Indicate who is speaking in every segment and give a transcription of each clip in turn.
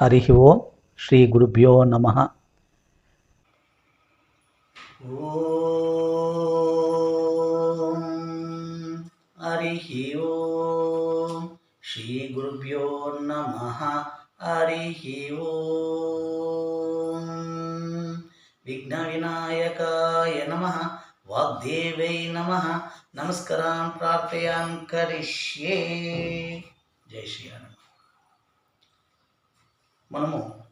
Speaker 1: हरिः
Speaker 2: ओं श्रीगुरुभ्यो नमः। हरिः ओ श्रीगुरुभ्यो नमः। हरिः ओ विघ्नविनायकाय नमः। वाग्देवे नमः। नमस्कारान् प्रार्थयान् करिष्ये। जय श्रीराम మనము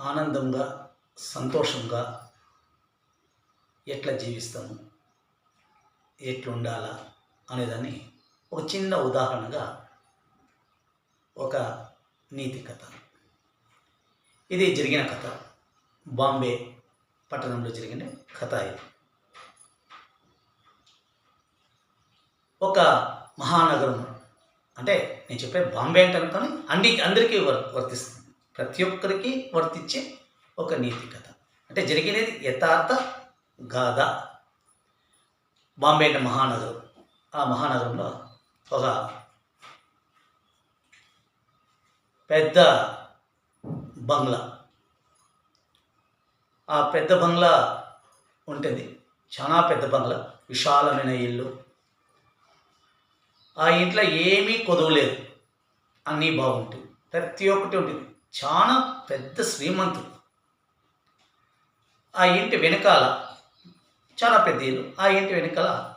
Speaker 2: ఆనందంగా సంతోషంగా ఎట్లా జీవిస్తాము ఎట్లుండాలా అనేదాన్ని ఒక చిన్న ఉదాహరణగా ఒక నీతి కథ. ఇది జరిగిన కథ. బాంబే పట్టణంలో జరిగిన కథ ఇది. ఒక మహానగరం అంటే నేను చెప్పే బాంబే అంటాను కానీ అన్ని అందరికీ వర్ వర్తిస్తుంది. ప్రతి ఒక్కరికి వర్తించే ఒక నీతి కథ. అంటే జరిగినది యథార్థ గాథ. బాంబే అంటే మహానగరం. ఆ మహానగరంలో ఒక పెద్ద బంగ్లా. ఆ పెద్ద బంగ్లా ఉంటుంది. చాలా పెద్ద బంగ్లా. విశాలమైన ఇల్లు. ఆ ఇంట్లో ఏమీ కొదవలేదు అన్నీ బాగుంటాయి. ప్రతి ఒక్కటి ఉంటుంది. చాలా పెద్ద శ్రీమంతుడు. ఆ ఇంటి వెనకాల చాలా పెద్ద ఇల్లు. ఆ ఇంటి వెనకాల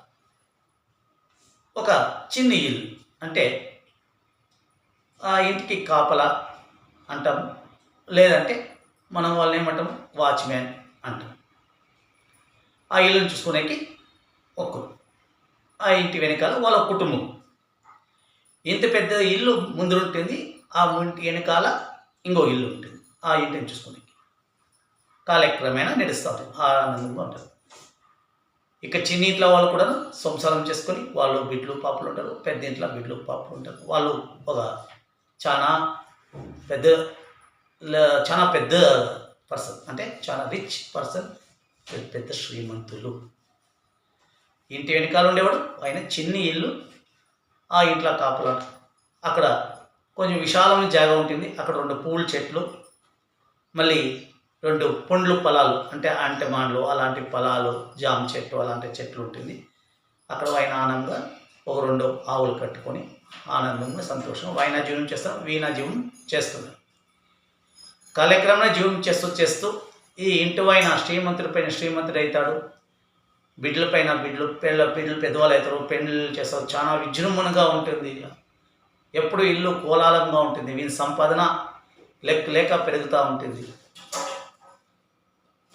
Speaker 2: ఒక చిన్న ఇల్లు. అంటే ఆ ఇంటికి కాపలా అంటాము. లేదంటే మనం వాళ్ళని ఏమంటాము? వాచ్మ్యాన్ అంటాం ఆ ఇల్లును చూసుకునేకి ఒక్కరు. ఆ ఇంటి వెనకాల వాళ్ళ కుటుంబం. ఇంత పెద్ద ఇల్లు ముందు ఉంటుంది ఆ ఇంటి వెనకాల ఇంకో ఇల్లు ఉంటుంది. ఆ ఇంటిని చూసుకుని కాలక్రమేణా నడుస్తారు ఆనందంగా ఉంటారు ఇక చిన్న ఇంట్లో వాళ్ళు కూడా సంసారం చేసుకొని వాళ్ళు బిడ్లు పాపలు ఉంటారు. పెద్ద ఇంట్లో బిడ్లు పాపలు ఉంటారు. వాళ్ళు ఒక చాలా పెద్ద చాలా పెద్ద పర్సన్. అంటే చాలా రిచ్ పర్సన్. పెద్ద పెద్ద శ్రీమంతులు. ఇంటి వెనకాల ఉండేవాడు. ఆయన చిన్న ఇల్లు ఆ ఇంట్లో కాపలా అక్కడ కొంచెం విశాలమైన జాగా ఉంటుంది. అక్కడ రెండు పూల చెట్లు మళ్ళీ రెండు పండ్లు పొలాలు అంటే అంటమాండ్లు అలాంటి పొలాలు జామ చెట్టు అలాంటి చెట్లు ఉంటుంది. అక్కడ ఆయన ఆనందంగా ఒక రెండు ఆవులు కట్టుకొని ఆనందంగా సంతోషం వాయినా జీవనం చేస్తాం వీణా జీవనం చేస్తున్నాం. కాలక్రమేణా జీవనం చేస్తూ చేస్తూ ఈ ఇంటి పైన శ్రీమంతుడి పైన శ్రీమంతుడు అవుతాడు. బిడ్డల పైన బిడ్డలు పిల్ల బిడ్డలు పెద్దవాళ్ళు అవుతారు పెళ్ళిళ్ళు చేస్తారు. చాలా విజృంభణగా ఉంటుంది ఎప్పుడు ఇల్లు కోలాలంగా ఉంటుంది. వీని సంపాదన లెక్క లేక పెరుగుతూ ఉంటుంది.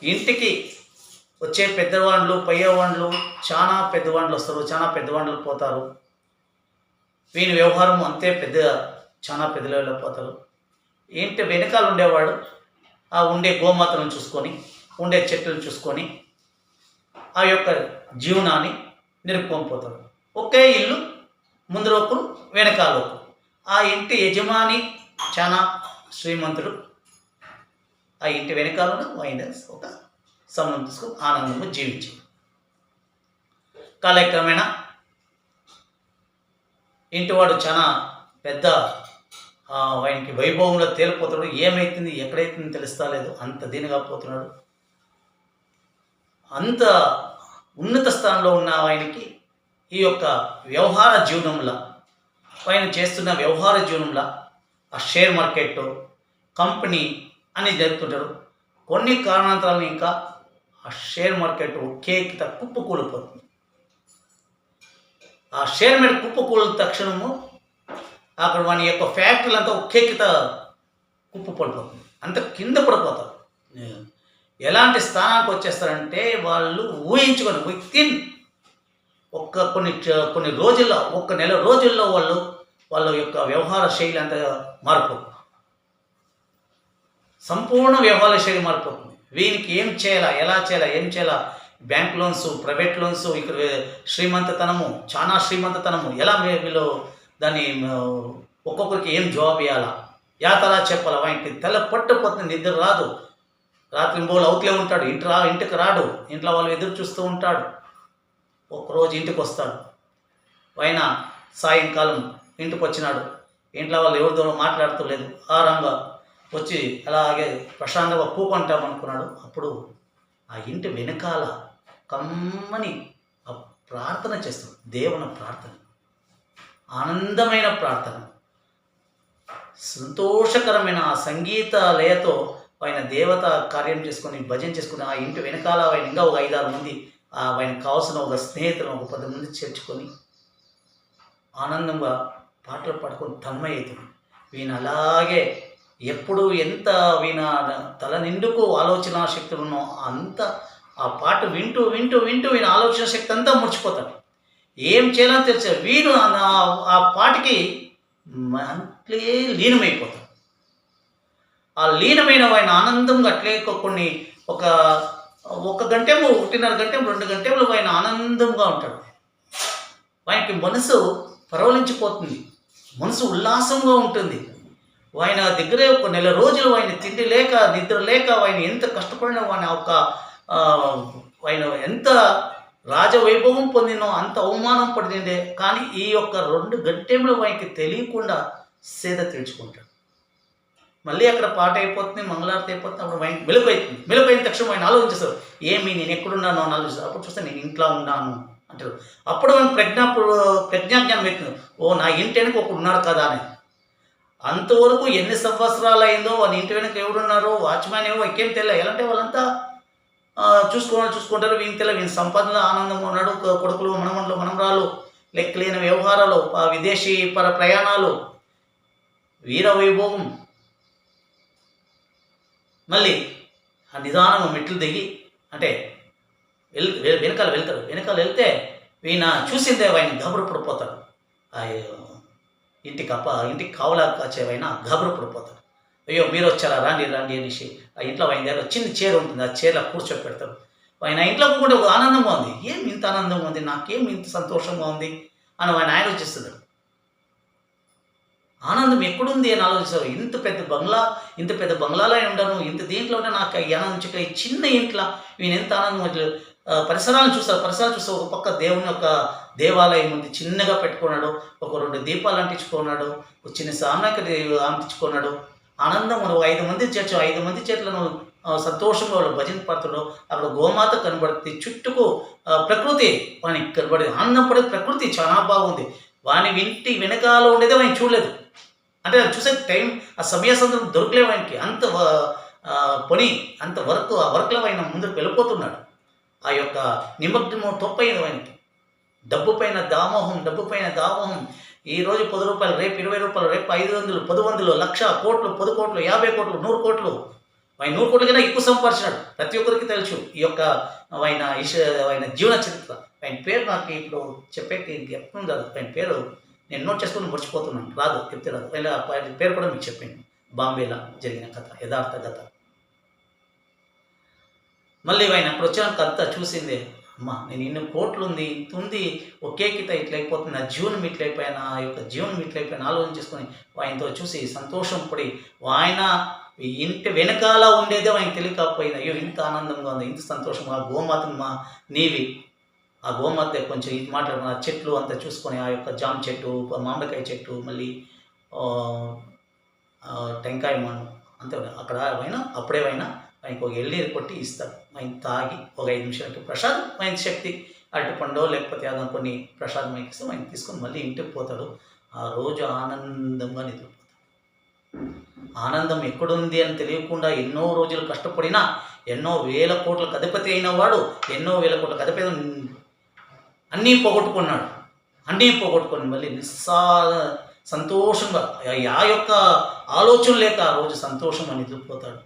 Speaker 2: ఇంటికి వచ్చే పెద్దవాళ్ళు పయ్యవాళ్ళు చాలా పెద్దవాళ్ళు వస్తారు చాలా పెద్దవాళ్ళు పోతారు. వీని వ్యవహారం అంతే పెద్ద చాలా పెద్దలు పోతారు. ఇంటి వెనకాల ఉండేవాడు ఆ ఉండే గోమాతలను చూసుకొని ఉండే చెట్లను చూసుకొని ఆ యొక్క జీవనాన్ని నిలుపుకొని ఒకే ఇల్లు ముందు రోజు వెనకాల ఆ ఇంటి యజమాని చాలా శ్రీమంతుడు. ఆ ఇంటి వెనకాల ఆయన ఒక సంబంధం తీసుకుని ఆనందంగా జీవించాడు కాలక్రమేణా ఇంటివాడు చాలా పెద్ద ఆయనకి వైభవంలో తేలిపోతాడు. ఏమైతుంది ఎక్కడైతుంది తెలుస్తా లేదు అంత దీనిగా పోతున్నాడు. అంత ఉన్నత స్థానంలో ఉన్న ఆయనకి ఈ యొక్క వ్యవహార జీవనంలో ఆయన చేస్తున్న వ్యవహార జీవనంలో ఆ షేర్ మార్కెట్ కంపెనీ అని జరుపుతుంటారు. కొన్ని కారణాంతరాలు ఇంకా ఆ షేర్ మార్కెట్ ఒకేకిత కుప్ప కూలిపోతుంది. ఆ షేర్ మార్కెట్ కుప్ప కూలిన తక్షణము అక్కడ వాని యొక్క ఫ్యాక్టరీలు అంతా ఒకే కుప్ప పడిపోతుంది. అంత కింద పడిపోతారు. ఎలాంటి స్థానానికి వచ్చేస్తారంటే వాళ్ళు ఊహించుకొని వితిన్ ఒక్క కొన్ని కొన్ని రోజుల్లో ఒక్క నెల రోజుల్లో వాళ్ళు వాళ్ళ యొక్క వ్యవహార శైలి అంత మార్పు సంపూర్ణ వ్యవహార శైలి మారిపోతుంది. వీనికి ఏం చేయాలా ఎలా చేయాలా ఏం చేయాలా? బ్యాంక్ లోన్స్ ప్రైవేట్ లోన్స్ ఇక్కడ శ్రీమంతతనము చాలా శ్రీమంతతనము ఎలా వీళ్ళు దాన్ని ఒక్కొక్కరికి ఏం జవాబు ఇవ్వాలా యాతలా చెప్పాలా? వానికి తెల్ల పట్టుపోతుంది నిద్ర రాదు. రాత్రి మూడు అవుట్లే ఉంటాడు. ఇంటి రా ఇంటికి రాడు. ఇంట్లో వాళ్ళు ఎదురు చూస్తూ ఉంటాడు. ఒకరోజు ఇంటికి వస్తాడు. ఆయన సాయంకాలం ఇంటికి వచ్చినాడు ఇంట్లో వాళ్ళు ఎవరితో మాట్లాడుతూ లేదు. ఆరంగా వచ్చి అలాగే ప్రశాంతంగా కూకుంటాం అనుకున్నాడు అప్పుడు ఆ ఇంటి వెనకాల కమ్మని ఆ ప్రార్థన చేస్తాడు దేవుని ప్రార్థన. ఆనందమైన ప్రార్థన. సంతోషకరమైన ఆ సంగీత లయతో ఆయన దేవత కార్యం చేసుకొని భజన చేసుకుని ఆ ఇంటి వెనకాల ఆయన ఇంకా ఒక ఐదారు మంది ఆయన ఆయనకు కావాల్సిన ఒక స్నేహితులను ఒక పది మంది చేర్చుకొని ఆనందంగా పాటలు పాడుకొని తన్మయ్యవుతున్నాడు వీణ అలాగే ఎప్పుడు ఎంత వీణ తల నిండుకు ఆలోచన శక్తులు ఉన్నో అంత ఆ పాట వింటూ వింటూ వింటూ వీణ ఆలోచన శక్తి అంతా ముడిచిపోతాడు. ఏం చేయాలని తెలిసే వీడు ఆ- ఆ పాటకి మంత్లీ లీనమైపోతాడు. ఆ లీనమైన ఆయన ఆనందంగా అట్లే కొన్ని ఒక ఒక గంటేమో ఒకటిన్నర గంటేమో రెండు గంటేమో ఆయన ఆనందంగా ఉంటాడు. ఆయనకి మనసు పరవలించిపోతుంది. మనసు ఉల్లాసంగా ఉంటుంది. ఆయన దగ్గరే ఒక నెల రోజులు ఆయన తిండి లేక నిద్ర లేక ఆయన ఎంత కష్టపడినా ఆయన ఒక ఆయన ఎంత రాజవైభవం పొందినో అంత అవమానం పడిందే కానీ ఈ యొక్క రెండు గంటెంలో ఆయనకి తెలియకుండా సేద తెలుసుకుంటాడు మళ్ళీ అక్కడ పాట అయిపోతుంది మంగళారతి అయిపోతుంది అప్పుడు ఆయన మెలుగు అవుతుంది మెలుగు అయిన తక్షణం ఆయన ఆలోచిస్తారు ఏమి నేను ఎక్కడున్నాను అని ఆలోచిస్తారు అప్పుడు చూస్తే నేను ఇంట్లో ఉన్నాను అంటారు. అప్పుడు మనం ప్రజ్ఞా ప్రజ్ఞాజ్ఞానం అవుతుంది ఓ నా ఇంటి వెనక ఒకడు ఉన్నారు కదా అని. అంతవరకు ఎన్ని సంవత్సరాలు అయిందో వాళ్ళ ఇంటి వెనక ఎవడున్నారో వాచ్మ్యాన్ ఏమో ఇంకేం తెలియదు. ఎలా అంటే వాళ్ళంతా చూసుకోవాలని చూసుకుంటారు. వీని తెలియదు. వీని సంపాదన ఆనందంగా ఉన్నాడు కొడుకులు మనమన్లు మనమరాలు లెక్కలేని వ్యవహారాలు ఆ విదేశీ పర ప్రయాణాలు వీర వైభోగం. మళ్ళీ ఆ నిదానంగా మెట్లు దిగి అంటే వెల్ వెనకాల వెళ్తారు. వెనకాల వెళ్తే ఈయన చూసిందే ఆయన గబరు పడిపోతాడు ఆ ఇంటికి అప్ప ఇంటికి కావలా కాచేవైనా గబరు పడిపోతాడు అయ్యో మీరు వచ్చారా? రాండి రాండి అనేసి ఆ ఇంట్లో ఆయన దగ్గర చిన్న చీర ఉంటుంది. ఆ చీరలో కూర్చోపెడతాడు. ఆయన ఇంట్లో కూడా ఒక ఆనందంగా ఉంది. ఏం ఇంత ఆనందంగా ఉంది? నాకేం ఇంత సంతోషంగా ఉంది? అని ఆయన ఆలోచిస్తున్నాడు. ఆనందం ఎక్కడుంది అని ఆలోచిస్తారు ఇంత పెద్ద బంగ్లా ఇంత పెద్ద బంగ్లాలో ఉండను ఇంత దీంట్లోనే నాకు ఈ ఆనందం చిక్క ఈ చిన్న ఇంట్లో నేను ఎంత ఆనందం వచ్చి పరిసరాలను చూస్తారు పరిసరాలు చూస్తే ఒక పక్క దేవుని యొక్క దేవాలయం ఉంది చిన్నగా పెట్టుకున్నాడు. ఒక రెండు దీపాలు అంటించుకున్నాడు. ఒక చిన్న సామాగ్రి అంటించుకున్నాడు. ఆనందం ఒక ఐదు మంది చేర్చు ఐదు మంది చేతులను సంతోషంగా వాళ్ళు భజన పడుతుడు అక్కడ గోమాత కనబడుతుంది చుట్టుకు ప్రకృతి వానికి కనబడేది. ఆనందం పడే ప్రకృతి చాలా బాగుంది. వాని వింటి వెనకాల ఉండేది ఆయన చూడలేదు. అంటే చూసే టైం ఆ సమయ సందర్భం దొరకలేవు ఆయనకి అంత పని అంత వర్క్ ఆ వర్క్లో ఆయన ముందుకు వెళ్ళిపోతున్నాడు. ఆ యొక్క నిమగ్నము తప్పైంది ఆయనకి డబ్బు పైన దామోహం డబ్బు పైన దామోహం. ఈ రోజు పది రూపాయలు రేపు ఇరవై రూపాయలు రేపు ఐదు వందలు పది వందలు లక్ష కోట్లు పది కోట్లు యాభై కోట్లు నూరు కోట్లు. ఆయన నూరు కోట్ల కన్నా ఎక్కువ సంపాదించాడు ప్రతి ఒక్కరికి తెలుసు ఈ యొక్క ఆయన ఇష ఆయన జీవన చరిత్ర. ఆయన పేరు నాకు ఇప్పుడు చెప్పేకి ఎప్పుడు కాదు. ఆయన పేరు నేను నోట్ చేసుకుని మర్చిపోతున్నాను. రాదు చెప్తే రాదు. పేరు కూడా మీకు చెప్పాను బాంబేలో జరిగిన కథ యథార్థ కథ. మళ్ళీ ఆయన అక్కడ అంతా చూసిందే అమ్మా నేను ఇన్ని కోట్లు ఉంది ఇంత ఉంది ఒకే కిత ఇట్లయిపోతుంది నా జీవనం ఇట్లయిపోయినా ఆ యొక్క జీవనం ఇట్లయిపోయినా ఆలోచన చేసుకొని ఆయనతో చూసి సంతోషం పడి ఆయన ఇంటి వెనకాల ఉండేదే ఆయన తెలియకపోయింది అయ్యో ఇంత ఆనందంగా ఉంది ఇంత సంతోషంగా ఆ నీవి. ఆ గోమాత కొంచెం ఇది మాట్లాడుకున్న ఆ చెట్లు అంతా చూసుకొని ఆ యొక్క జామ చెట్టు మామిడికాయ చెట్టు మళ్ళీ టెంకాయ మనం అంతే అక్కడ అయినా అప్పుడే అయినా ఆయనకు ఒక ఎల్లీరు కొట్టి ఇస్తారు. ఆయన తాగి ఒక ఐదు నిమిషాలకి ప్రసాదం ఆయన శక్తి. అరటిపండో లేకపోతే అదన కొన్ని ప్రసాదం ఆయనకి ఇస్తాం ఆయన తీసుకొని మళ్ళీ ఇంటికి పోతాడు. ఆ రోజు ఆనందంగా నిద్రపోతాడు. ఆనందం ఎక్కడుంది అని తెలియకుండా ఎన్నో రోజులు కష్టపడినా ఎన్నో వేల కోట్ల అధిపతి అయిన వాడు ఎన్నో వేల కోట్ల అధిపతి అన్నీ పోగొట్టుకున్నాడు. అన్నీ పోగొట్టుకొని మళ్ళీ నిస్సా సంతోషంగా ఆ యొక్క ఆలోచన లేక ఆ రోజు సంతోషంగా నిద్రపోతాడు.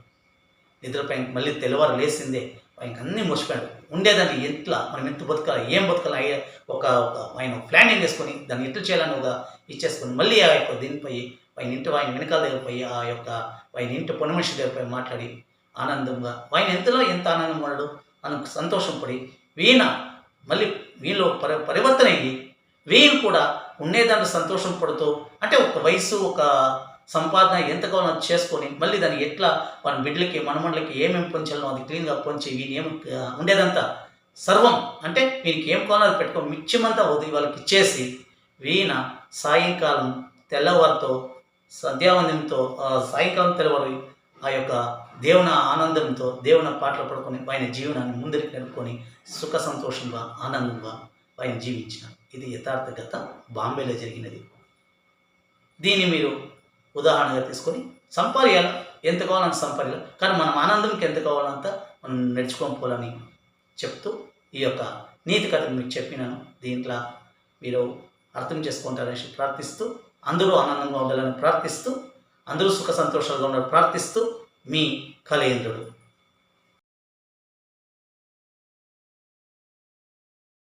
Speaker 2: నిద్రపై మళ్ళీ తెల్లవారు లేసిందే ఆయన అన్నీ మర్చిపోయాడు ఉండేదాన్ని ఎట్లా? మనం ఎంత బతకాలి? ఏం బతకాలి? అయ్యే ఒక ఒక ఆయన ప్లానింగ్ వేసుకొని దాన్ని ఎట్లా చేయాలని ఒక ఇచ్చేసుకొని మళ్ళీ ఆ యొక్క దీనిపై ఆయన ఇంటి ఆయన వెనకాల దగ్గర పోయి ఆ యొక్క ఆయన ఇంటి పని మనిషి దగ్గరపై మాట్లాడి ఆనందంగా ఆయన ఎంతలో ఎంత ఆనందం పడాడు అని సంతోషం పడి వీణ మళ్ళీ వీళ్ళు పరి పరివర్తన అయ్యి వీళ్ళు కూడా ఉండేదాన్ని సంతోషం పడుతూ అంటే ఒక వయసు ఒక సంపాదన ఎంత కావాలో అది చేసుకొని మళ్ళీ దాన్ని ఎట్లా మన బిడ్డలకి మనమండలకి ఏమేమి పొంచాలో అది క్లీన్గా పొంచి వీని ఏం ఉండేదంతా సర్వం. అంటే వీనికి ఏం కావాలో అది పెట్టుకో మిచ్చమంతా వదిలి వాళ్ళకి ఇచ్చేసి వీణ సాయంకాలం తెల్లవారితో సంధ్యావందనంతో సాయంకాలం తెలవరి ఆ యొక్క దేవుని ఆనందంతో దేవుని పాటలు పడుకొని ఆయన జీవనాన్ని ముందరికి నడుపుకొని సుఖ సంతోషంగా ఆనందంగా ఆయన జీవించిన ఇది యథార్థ గత బాంబేలో జరిగినది. దీన్ని మీరు ఉదాహరణగా తీసుకొని సంపాదించాలి ఎంత కావాలంత సంపాదించాలి కానీ మనం ఆనందంకి ఎంత కావాలంత మనం నడుచుకొని పోవాలని చెప్తూ ఈ యొక్క నీతి కథను మీకు చెప్పినాను. దీంట్లో మీరు అర్థం చేసుకుంటారని ప్రార్థిస్తూ అందరూ ఆనందంగా ఉండాలని ప్రార్థిస్తూ అందరూ సుఖ సంతోషాలుగా ఉండాలని ప్రార్థిస్తూ మీ కలేంద్రుడు